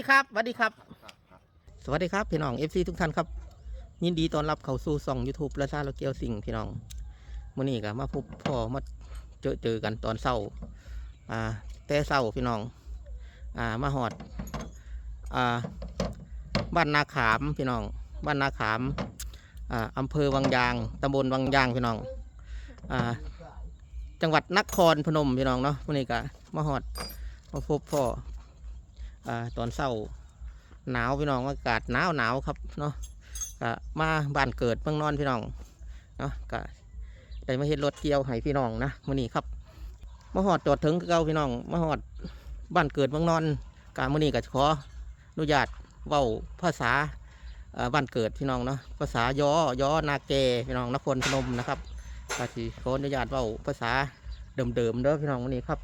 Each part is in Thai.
ดีครับสวัสดีครับ สวัสดีครับพี่น้อง FC ทุกท่านครับ ยินดีต้อนรับเข้าสู่ช่อง YouTube ละซาโลเกียวสิ่งพี่น้องมื้อนี้ก็มาพบพ่อมาเจอเจอกันตอนเช้าอ่าแต่เช้าพี่น้องอ่ามาหอดอ่าบ้านนาขามพี่น้องบ้านนาขามอ่าอำเภอวังยางตำบลวังยางพี่น้องอ่าจังหวัดนครพนมพี่น้องเนาะมื้อนี้ก็มาหอดมาพบพ่อ ตอนเช้าหนาวพี่น้องอากาศหนาวหนาวครับเนาะก็มาบ้านเกิดเมืองนอนพี่น้องเนาะก็ได้มาเห็นรถเกี่ยวให้พี่น้องนะมื้อนี้ครับมาหอดจอดถึงเก่าพี่น้องมาหอดบ้านเกิดเมืองนอนกามื้อนี้ก็ขออนุญาตเว้าภาษาบ้านเกิดพี่น้องเนาะภาษายอยอนาเกพี่น้องนครพนมนะครับก็สิขออนุญาตเว้าภาษาเดิมๆเด้อพี่น้องมื้อนี้ครับ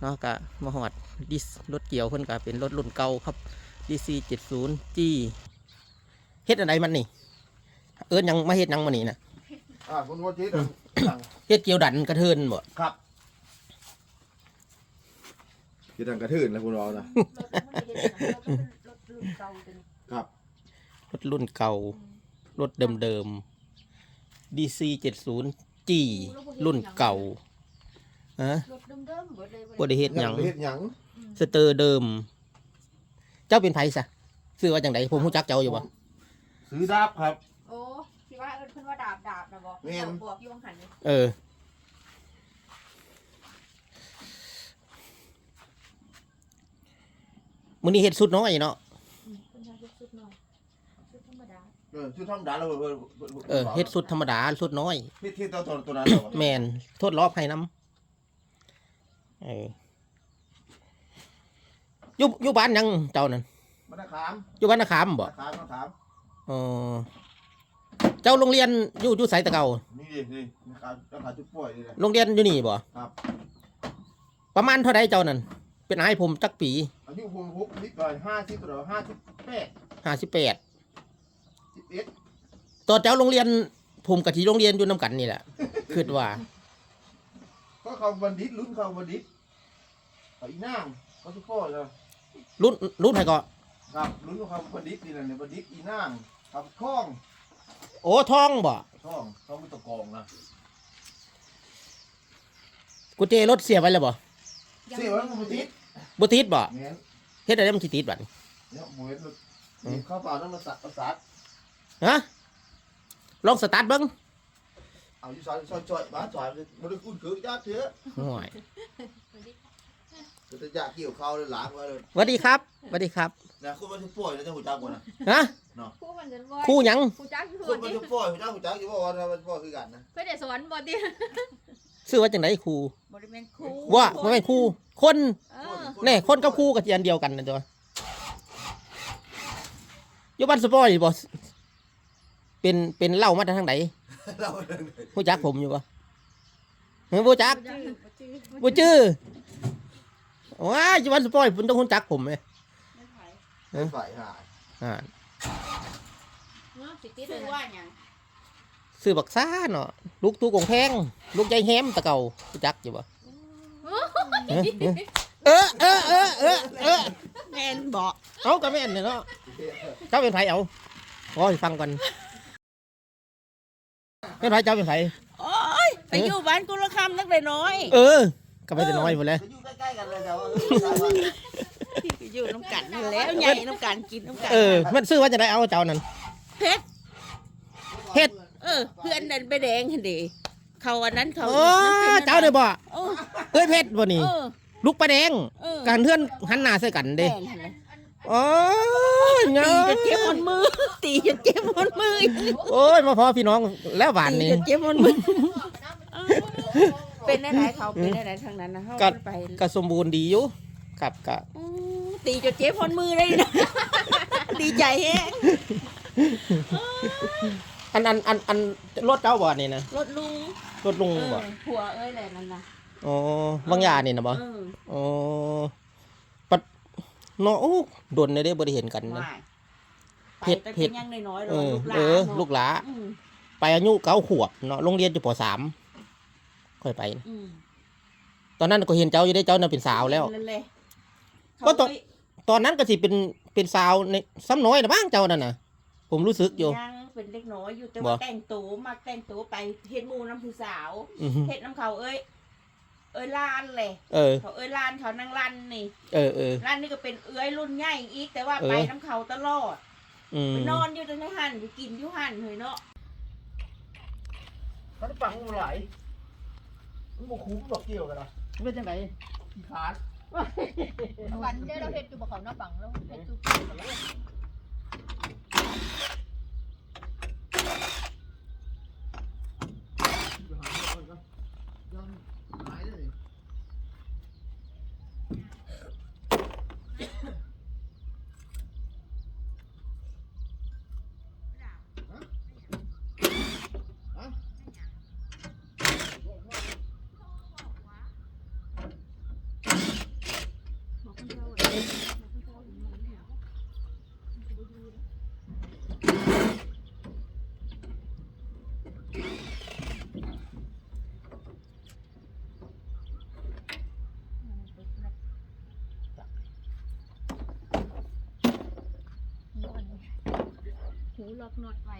เนาะก็มาหอดดิสรถเกี่ยวเพิ่นก็เป็นรถรุ่นเก่าครับ DC 70 G เฮ็ดอะไรมันนี่ เอิ้นหยังมาเฮ็ดหยังมานี่นะอ่าคุณวัชิตสั่งเฮ็ดเกี่ยวดันกระเทินบ่ครับคิดดังกระทืนนะคุณรอนะครับรถรุ่นเก่ารถเดิมๆ DC 70 G รุ่นเก่า ฮะรถเดิมๆเบิดเลยบ่ได้เฮ็ดหยังเฮ็ดหยังสเตอร์เดิม เจ้าเป็นไผซะซื้อว่าจังไดผมรู้จักเจ้าอยู่บ่ซื้อดาบครับ โอ้ที่ว่าเอิ้นเพิ่นว่าดาบดาบนะบ่แม่น บวกอยู่หันนี่เออ มื้อนี้เฮ็ดสุดน้อยเนาะเพิ่นว่าเฮ็ดสุดน้อยสุดธรรมดาเออชื่อธรรมดาแล้วเออเออเฮ็ดสุดธรรมดาสุดน้อย เฮ็ดที่ตัวตัวตัวนั้นเหรอแมนโทษรอบให้น้ำเอออยู่อยู่บ้านยังเจ้านั่นมันนะขามอยู่บ้านนาขามบ่นะขามนะขามเออเจ้าโรงเรียนอยู่อยู่ไสตะเก่านี่ดินี่นะขามนะขามจุดป่วยนี่แหละโรงเรียนอยู่นี่บ่ครับ ประมาณเท่าไรเจ้านั่นเป็นไอ้ผมจักปีอายุผมหกนิดหน่อยห้าสิบตัวห้าสิบแปดห้าสิบแปดสิบเอ็ดตอนเจ้าโรงเรียนผมกับที่โรงเรียนอยู่น้ำกันนี่แหละคิดว่า ก็เขาบัณฑิตรุ่นเขาบัณฑิตเขาอีนางเขาทุกข้อเลยรุ่นรุ่นไหนก็ครับรุ่นของเขาบัณฑิตนี่แหละเนี่ยบัณฑิตอีนางครับคล้องโอ้ท้องบ่ช่องช่องเป็นตะกองนะกุญแจรถเสียไว้แล้วบ่เสียวันบัณฑิตบ่ติดบ่เงี้ยเฮ็ดอะไรมันสิติดบัดนี้เนี่ยหมวยมันเข้าเปล่านั่นมาสัตว์ประสาทฮะลองสตาร์ทเบิ่ง เอาอยู่ซอยซอยจ่อยบ้านจ่อยมันได้คุ้นเคยญาติเถอะห่วยจะอยากเกี่ยวข้าวเลยล้างไว้เลยสวัสดีครับสวัสดีครับนะคุณมันจะป่วยแล้วจะหูจักบ่นะฮะคู่มันจะบ่คู่หยังคู่จักอยู่คุณบ่มันติจะป่วยหูจักหูจักอยู่บ่ว่ามันป่วยคือกันนะเพิ่นได้สอนบ่ติชื่อว่าจังไดครูบ่ได้แม่นครูว่าไม่เป็นครูคนเออแน่คนกับครูกับอันเดียวกันนะตัวอยู่บ้านสปอยบ่เป็นเป็นเล่ามาจากทางไหน เราเรื่องผู้จักผมอยู่บ่เฮ้ยผู้จักบ่จื้อบ่จื้อผู้ชื่อว้ายอยู่บ้านสปอยคุณต้องคุณจักผมไหมไม่ไผไม่ฝ่ายหายอ่าเนาะสิติดชื่อว่าว่าหยังซื้อบักซ่าเนาะลูกตูกงแพงลูกใจแฮมตะเก่าผู้จักอยู่บ่เออเออเออเออเออแม่นบอกเอาก็แม่นเนี่ยเนาะเจ้าเป็นไผเอาขอให้ฟังก่อน เป็นไผเจ้าเป็นไผโอ้ยไปอยู่บ้านกุลคำนักเลยน้อยเออก็ไปแต่น้อยหมดแล้วจะอยู่ใกล้ๆกันเลยแต่ว่าไปอยู่น้ำกันนั่นแหล้วใหญ่น้ำกันกินน้ำกันเออ มันซื้อว่าจะได้เอาเจ้านั่นเพชรเฮ็ดเออ เพื่อนนั่นไปแดงหันเดีเขาอันนั้นเขาโอ้เจ้าเนี่ยบ่โอ้เอ้ยเพชรบ่นี่เออลูกปลาแดงเออการเทือนหันหน้าใส่กันเด้แม่นหั่นน่ะ โอ้ยเนาตีจนเจ็บหมดมือ ตีจนเจ็บหมดมือโอ้ยมาพอพี่น้องแล้วหวานตีนี่ จนเจ็บหมดมือเออเป็นได้ไหนเขาเป็นได้ไหนทางนั้นนะเขาก็ไปก็สมบูรณ์ดีอยู่ครับก็อืมตีจนเจ็บหมดมือเลยนะดีใจแฮะอันอันอันอันรถเจ้าบ่นี่นะรถลุงรถลุงเออบ่ผัวเอ้ยแหละนั่นนะอ๋อบางยานี่นะบ่เอออ๋อปัด เนาะโอ้โดนได้บ่ได้เห็นกันนะไม่เผ็ดไปแต่เผ็ดพียงยังน้อยๆเลเอยอลูกหลานเออเนอะลูกหลาอืมไปอายุเก้าขวบเนาะโรงเรียนอยู่ปสามค่อยไปอืมตอนนั้นก็เห็นเจ้าอยู่ได้เจ้าน่ะเป็นสาวแล้วนั่นเลยก็ตอนเขาตอนนั้นก็สิเป็นเป็นสาวในซ้ำน้อยนะบ้างเจ้านั่นน่ะ ผมรู้สึกอยู่ยังเป็นเล็กน้อยอยู่แต่บ่ว่าแต่งตัวมาแต่งตัวไปเฮ็ดหมูน้ำผู้สาวอือฮึเฮ็ดน้ำเขาเอ้ยเอ้ยลานเลยเออ เขาเอ้ยลานเขานางลันนี่เออเออลานนี่ก็เป็นเอ้ยรุ่นใหญ่อีก แต่ว่าเออไปน้ำเขาตลอดอืมไปนอนอยู่ในหันไปกินอยู่หันเฮ้ยเนาะมันฟังมันไหลมันบ่คุ้มดอกเกี่ยวกันนะเป็นจังไดขี้ขาดวันเดียวเราเห็ดอยู่บ่เขาหน้าบังแล้วเห็ดอยู่ ไปหาเงินก่อนยังหายเลยฮะ หูล็อกน็อตไว้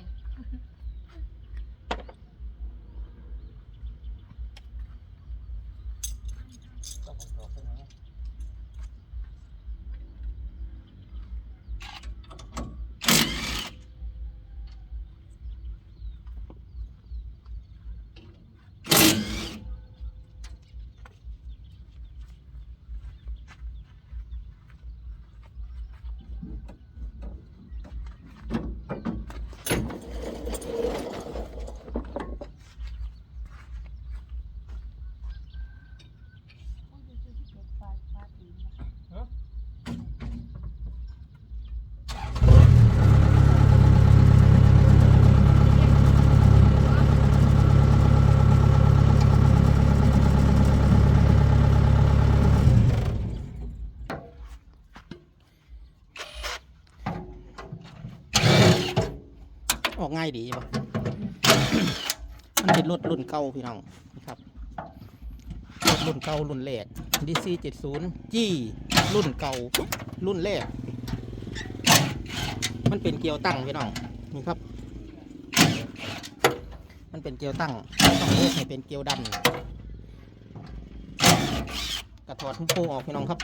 ออกง่ายดีป่ะมันเป็นรถรุ่นเก่าพี่น้องนะครับรถรุ่นเก่ารุ่นแรก DC 70 G รุ่นเก่ารุ่นแรก มันเป็นเกียวตั้งพี่น้องนี่ครับ มันเป็นเกียวตั้งต้องเลือกให้เป็นเกียวดันกระถอดทุกโพออกพี่น้องครับ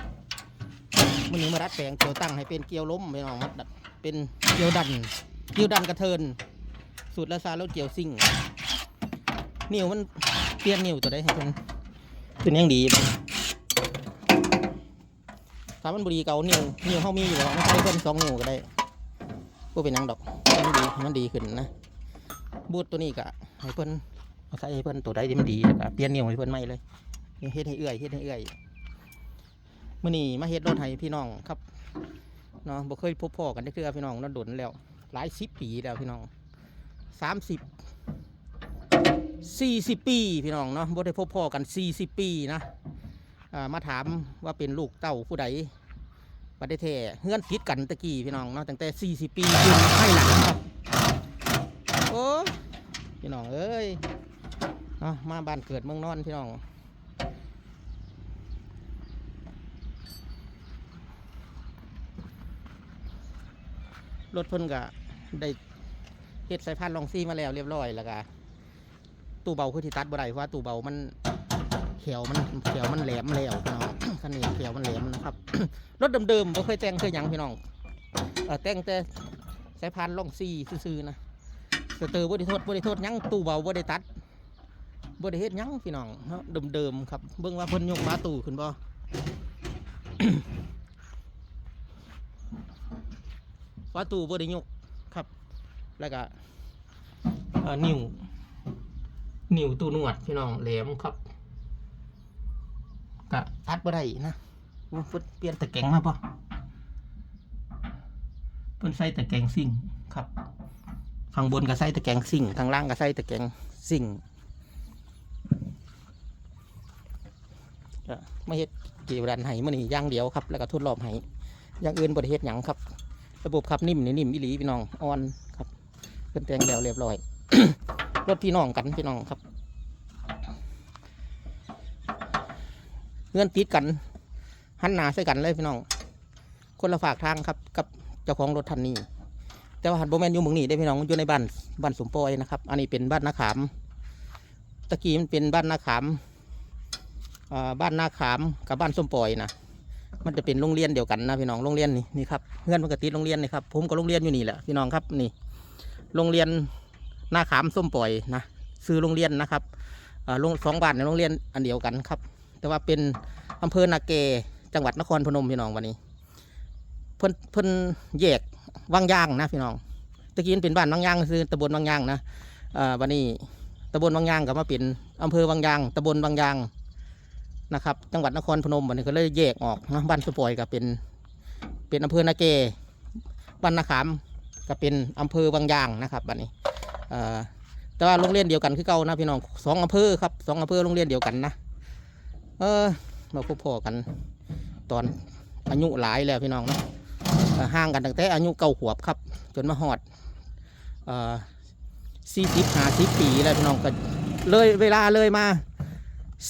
มันนี้มาดัดแปลงเกียวตั้งให้เป็นเกียวล้มพี่น้องมาดัดเป็นเกียวดันเกียวดันกระเทิน สูตรละซาแล้วเกียวซิ่งนิ้วมันเปลี่ยนนิ้วตัวใดให้เพิ่นเป็นยังดีถ้ามันบดีเก่านิ้วนิ้วเฮามีอยู่แล้วมันใช้เพิ่นสองนิ้วก็ได้ก็เป็นหยังดอกมันดีมันดีขึ้นนะบูทตัวนี้ก็ให้เพิ่นเอาใส่ให้เพิ่นตัวใดที่มันดีแล้วก็เปลี่ยนนิ้วให้เพิ่นใหม่เลยเฮ็ดให้เอื้อยเฮ็ดให้เอื้อยมื้อนี้มาเฮ็ดรถให้พี่น้องครับเนาะบ่เคยพบพ่อกันได้คือพี่น้องเนาะดนแล้วหลายสิบปีแล้วพี่น้อง สามสิบสี่สิบปีพี่น้องเนาะบ่ได้พบพ่อกันสี่สิบปีนะามาถามว่าเป็นลูกเต้าผู้ใดประเทศเฮือนติดกันตะกี้พี่น้องเนาะตั้งแต่สี่สิบปีขึ้นให้หลังครับโอ้พี่น้องเอ้ยเอามาบ้านเกิดเมืองนอนพี่น้องรถเพิ่นก็ได้ เฮ็ดสายพานลองซี่มาแล้วเรียบร้อยแล้วก็ตู้เบาคือที่ตัดบ่ได้เพราะว่าตู้เบามันเขียวมันเขียวมันแหลมแล้วพี่น้องคันนี้เขียวมันแหลมนะครับรถเดิมๆบ่เคยแต่งเคยหยังพี่น้องเออแต่งแต่สายพานลองซี่ซื่อๆนะสเตอร์บ่ได้โทษบ่ได้โทษหยังตู้เบาบ่ได้ตัดบ่ได้เฮ็ดหยังพี่น้องเนาะเดิมๆครับเบิ่งว่าเพิ่นยกมาตู้ขึ้นบ่ว่าตู้บ่ได้ยก แล้วก็นิ้วนิ้วตู้นวดพี่น้องแหลมครับก็ตัดบ่ได้นะว่าเพิ่นเปลี่ยนตะแกรงมาป่ะเพิ่นใส่ตะแกรงซิ่งครับข้างบนก็ใส่ตะแกรงซิ่งข้างล่างก็ใส่ตะแกรงซิ่งก็มาเฮ็ดเกี่ยวดันให้มื้อนี้ย่างเดียวครับ แล้วก็ทดลองให้อย่างอื่นบ่ได้เฮ็ดหยังครับ ระบบขับนิ่มนี่นิ่มอีหลีพี่น้องอ่อน ครับเพิ่นแต่งแล้วเรียบร้อย รถพี่น้องกันพี่น้องครับเงื่อนติดกันหันหน้าใส่กันเลยพี่น้อง คนละฝากทางครับ กับเจ้าของรถทันนี้แต่ว่าหันโบแมนอยู่เมืองนี้ได้พี่น้องอยู่ในบ้านบ้านสมปอยนะครับ อันนี้เป็นบ้านนาขาม ตะกี้มันเป็นบ้านนาขามอ่าบ้านนาขามกับบ้านสมปอยนะมันจะเป็นโรงเรียนเดียวกันนะพี่น้องโรงเรียนนี่นี่ครับเพื่อนมันก็ติดโรงเรียนนี่ครับผมก็โรงเรียนอยู่นี่แหละพี่น้องครับนี่ โรงเรียนนาขามส้มปล่อยนะซื้อโรงเรียนนะครับโรงสองบ้านในโรงเรียนอันเดียวกันครับ แต่ว่าเป็นอำเภอนาเกจังหวัดนครพนมพี่น้องวันนี้ เพิ่นเพิ่นแยกวังยางนะพี่น้องตะกี้เป็นบ้านวังยางซื้อตำบลวังยางนะวันนี้ตำบลวังยางก็มาเป็นอำเภอวังยางตำบลวังยางนะครับ จังหวัดนครพนมวันนี้ก็เลยแยกออกนะบ้านสปล่อยก็เป็นเป็นอำเภอนาเกบ้านนาขาม ก็เป็นอำเภอวังยางนะครับบัดนี้เอ่อแต่ว่าโรงเรียนเดียวกันคือเก่านะพี่น้องสองอำเภอครับสองอำเภอโรงเรียนเดียวกันนะเออมาพบพ่อกัน ตอนอายุหลายแล้วพี่น้องเนาะห่างกันตั้งแต่อายุเก้าขวบครับ จนมาหอดสี่สิบห้าสิบปีแล้วพี่น้องก็เลยเวลาเลยมา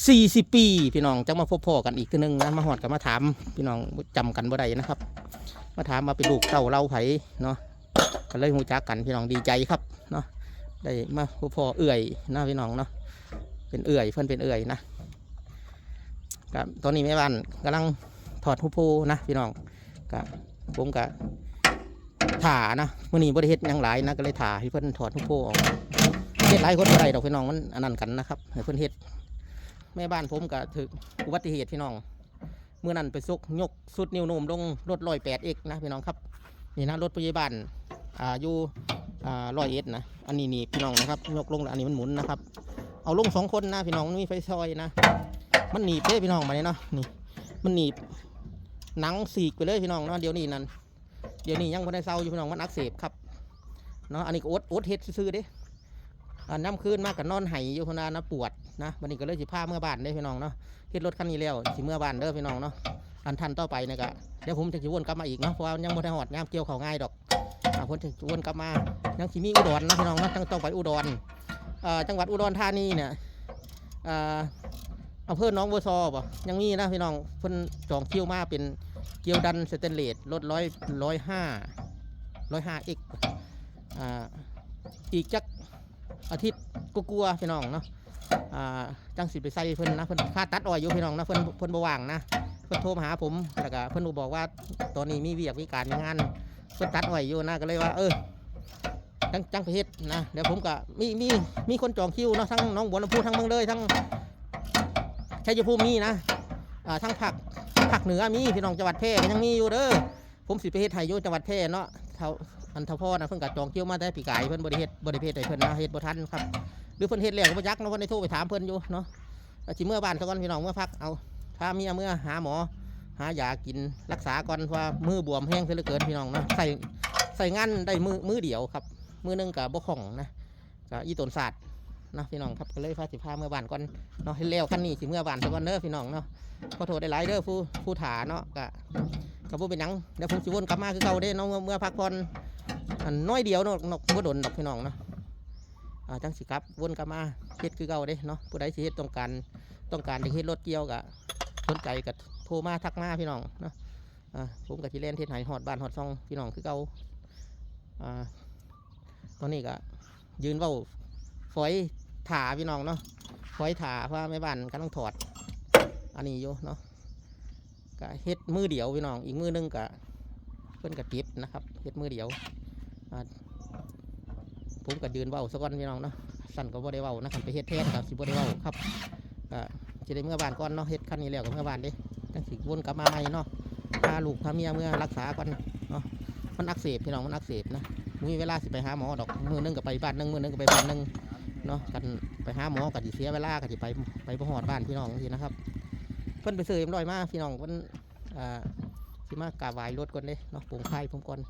สี่สิบปี พี่น้องจะมาพบพ่อกันอีกทีนึงนะมาหอดกันมาถามพี่น้องจำกันบ่ได้นะครับ มาถามมาเป็นลูกเต้าเล่าไผเนาะ ก็เลยหูจักกันพี่น้องดีใจครับเนาะได้มาพบพ่อเอื่อยนะพี่น้องเนาะเป็นเอื่อยเพื่อนเป็นเอื่อยนะกับตอนนี้แม่บ้านกำลังถอดหูโพนะพี่น้องกับผมกับถ่านะมื่อนี้บริเฮ็ดยังหลายนะก็เลยถ่าให้เพื่อนถอดหูโพออกเฮ็ดหลายคนบ่ได้ดอกพี่น้องมันอันนั้นกันนะครับให้เพื่อนเฮ็ดแม่บ้านผมก็ถึกอุบัติเหตุพี่น้องเมื่อนั้นไปซุกยกสุดนิ้วโนมลงรถลอยแปดเอกนะพี่น้องครับนี่นะรถพยาบาล อ่าอยู่อ่าร้อยเอ็ดนะอันนี้นี่พี่น้องนะครับยกลงแล้วอันนี้มันหมุนนะครับ เอาลงสองคนนะพี่น้องมันมีไฟซอยนะ มันหนีบเด้พี่น้องมาเนี่ยเนาะนี่มันหนีบหนังสีกไปเลยพี่น้องเนาะเดี๋ยวนี้นั่นเดี๋ยวนี้ยังไม่ได้เศร้าอยู่พี่น้องมันอักเสบครับเนาะอันนี้ก็อดอดเฮ็ดซื่อเด้อันน้ำคืนมากกับนอนไห้อยู่คนนานะปวดนะวันนี้ก็เลยสิพาเมื่อบ้านเด้พี่น้องเนาะเฮ็ดรถคันนี้แล้วสิเมื่อบ้านเด้อพี่น้องเนาะอันทันต่อไปนี่ก็เดี๋ยวผมจะขี่วนกลับมาอีกเนาะเพราะว่ายังไม่ได้หอดยามเกี่ยวเขาง่ายดอก เพ้นจะวนกลับมายังสิมีอุดรนะพี่น้องนะต้องต้องไปอุดรจังหวัดอุดรธานีเนี่ยอ่าอำเภอหน้องบัวซอป่ะยังมีนะพี่น้องเพิ่นจองคิวมาเป็นเกียวดันสเตนเลสรถร้อยร้อยห้าร้อยห้าเอกอีกจักอาทิตย์กลัวๆพี่น้องเนาะจังสิไปใส่เพิ่นนะเพิ่นค่าตัดอ้อยอยู่พี่น้องนะเพิ่นเพิ่นบว่างนะเพิ่นโทรมาหาผมแล้วก็เพิ่นบอกว่าตอนนี้มีเวียกมีการมีงาน เพิ่นตัดอ้อยอยู่นะก็เลยว่า เออจังจังไปเฮ็ดนะเดี๋ยวผมก็มีมีมีคนจองคิวเนาะทั้งหน้องบัวลำพูทั้งเมืองเลยทั้งชัยภูมิมีนะอ่าทั้งภาคภาคเหนือมีพี่น้องจังหวัดแพร่ก็ยังมีอยู่เด้อผมสิไปเฮ็ดให้อยู่จังหวัดแพร่เนาะเท่าอันเท่าพ่อนะเพิ่นก็จองคิวมาแต่ปีกายเพิ่นบ่ได้เฮ็ดบ่ได้เฮ็ดให้เพิ่นนะเฮ็ดบ่ทันครับหรือเพิ่นเฮ็ดแล้วก็บ่ยักเนาะเพิ่นได้โทรไปถามเพิ่นอยู่เนาะแล้วสิเมื่อบ้านซะก่อนพี่น้องเมื่อพักเอาถ้าเมียเมื่อหาหมอ หายากินรักษาก่อนเพราะว่ามือบวมแห้งเสียเหลือเกินพี่น้องเนาะใส่ใส่งานได้มือมือเดียวครับ มือหนึงกับบกของนะกับอีตนศาสตร์นะพี่น้องครับก็เลยพาสิพาเมื่อบานก่อนเนาะให้เร็วขั้นนี้สิเมื่อบานซะก่อนเด้อพี่น้องเนาะขอโทษได้หลายเด้อผู้ผู้ถาเนาะกะกับผู้เป็นยังเดี๋ยวผมสิวนกลับมาคือเก่าเด้เนาะเมื่อพักผ่อนอันน้อยเดียวเนาะนาะบ่โดนดอกพี่น้องเนาะอ่าจังสิครับวนกลับมาเฮ็ดคือเก่าเด้เนาะผู้ใดสิเฮ็ดต้องการต้องการจะเฮ็ดรถเกี่ยวกะสนใจกะ โทรมาทักมาพี่น้องเนาะอ่าผมกับที่เล่นเทศไหหอดบ้านหอดซองพี่น้องคือเก่าอ่าตอนนี้ก็ยืนเว้าฝอยถาพี่น้องเนาะฝอยถาเพราะแม่บ้านกำลังถอด อันนี้อยู่เนาะก็เฮ็ดมือเดียวพี่น้อง อีกมือหนึงก็เพิ่นกับติบนะครับเฮ็ดมือเดียวอ่าผมก็ยืนเว้าสะก่อนพี่น้องเนาะสั่นก็บ่ได้เว้านะครับไปเฮ็ดแทนกับสิบ่ได้เว้าครับก็จะได้เมื่อบ้านก่อนเนาะเฮ็ดคันนี้แล้วก็เมื่อบ้านด้ จังสิวนกลับมาใหม่เนาะพาลูกพาเมียเมื่อรักษาก่อนเนาะมันอักเสบพี่น้องมันอักเสบนะมีเวลาสิไปหาหมอดอกมือนึงกับไปบ้านหนึงมือนึงกับไปบ้านหนึงเนาะกันไปหาหมอกับดิเสียเวลากับดิไปไปประหอดบ้านพี่น้องทีนะครับ เพิ่นไปซื้อเอ็มร้อยมาพี่น้องเพิ่นอ่าสิมากกาบไหว้รถก่อนเลยเนาะปรุงไข่ผมก่อน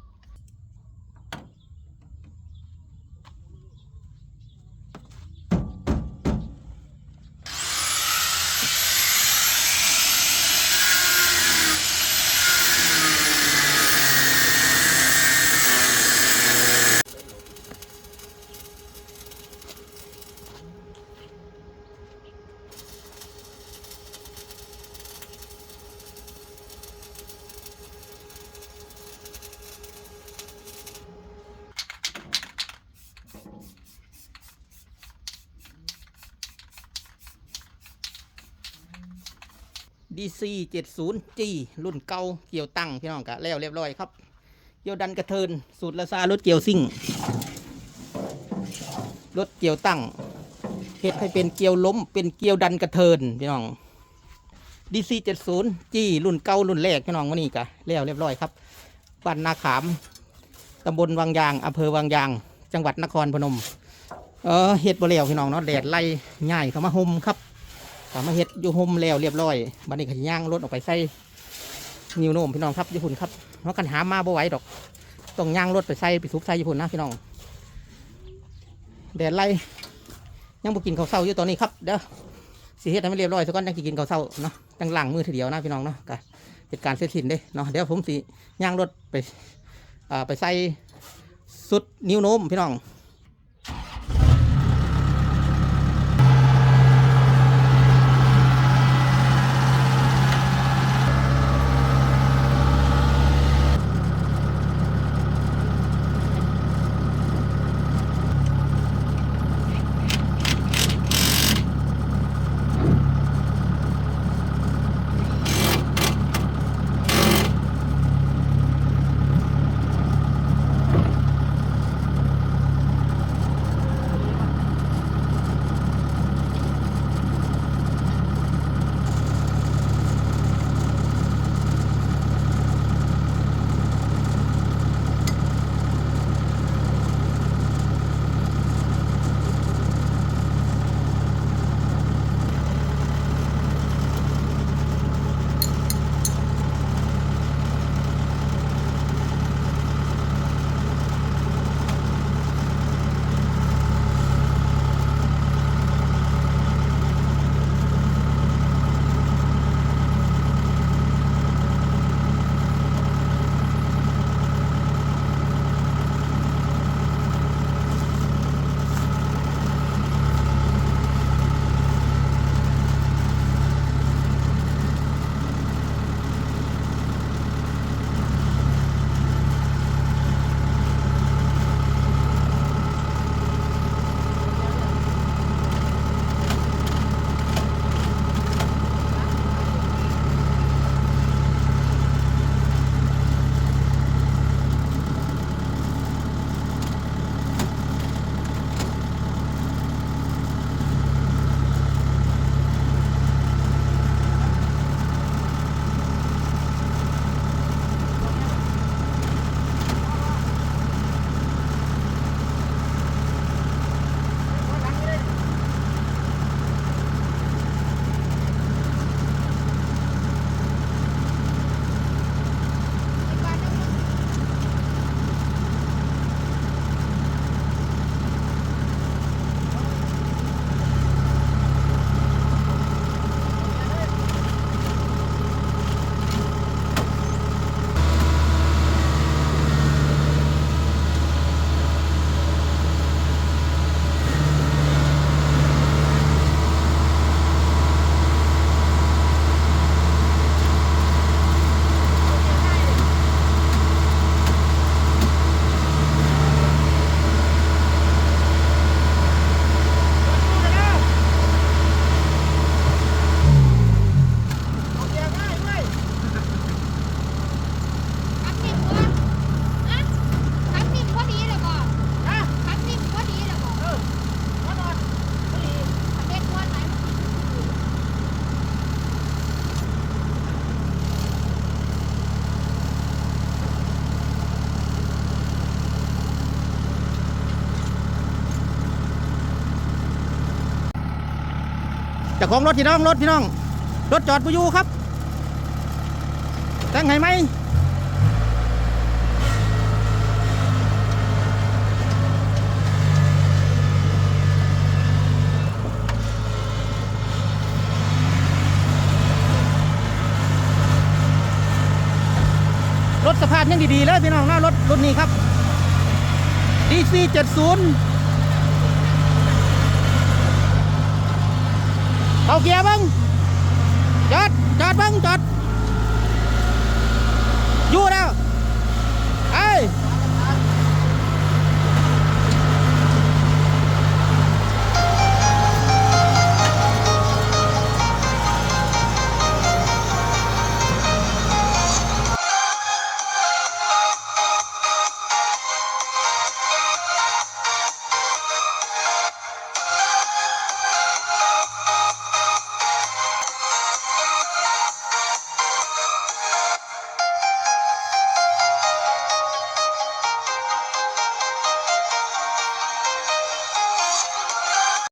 DC 70G รุ่นเก่าเกี่ยวตั้งพี่น้องกะแล้วเรียบร้อยครับ เกี่ยวดันกระเทินสูตรละซารถเกี่ยวซิ่ง รถเกี่ยวตั้งเฮ็ดให้เป็นเกี่ยวล้มเป็นเกี่ยวดันกระเทินพี่น้อง DC 70G รุ่นเก่ารุ่นแรกพี่น้องวันนี้กะแล้วเรียบร้อยครับบ้านนาขามตำบลวังยางอำเภอวังยาง จังหวัดนครพนม เออเฮ็ดบ่แล้วพี่น้องเนาะแดดไล่ง่ายเข้ามาห่มครับ กามาเฮ็ดอยู่ห่มแล้วเรียบร้อยบัดนี้ก็ย่างรถออกไปใส่นิวโนมพี่น้องครับญี่ปุ่นครับเพราะกันหามาบ่ไหวดอก ต้องย่างรถไปใส่ไปซุกใส่ญี่ปุ่นนะพี่น้องแดดไล่ยังบ่กินข้าวเช้าอยู่ตอนนี้ครับเด้อสิเฮ็ดให้มันเรียบร้อยซะก่อนจังสิกินข้าวเช้าเนาะจังหล้างมือทีเดียวนะพี่น้องเนาะก็เป็นการเสร็จสิ้นเด้เนาะเดี๋ยวผมสิย่างรถไปอ่าไปใส่สุดนิ้วโน้มพี่น้อง จ้าของรถพี่น้องรถพี่น้อง รถจอดปูอยู่ครับแต่งให้ไหมรถสภาพยังดีๆเลยพี่น้องนะรถรุ่นนี้ครับ DC 70 เอาเกียร์เบังจอดจอดเบังจอด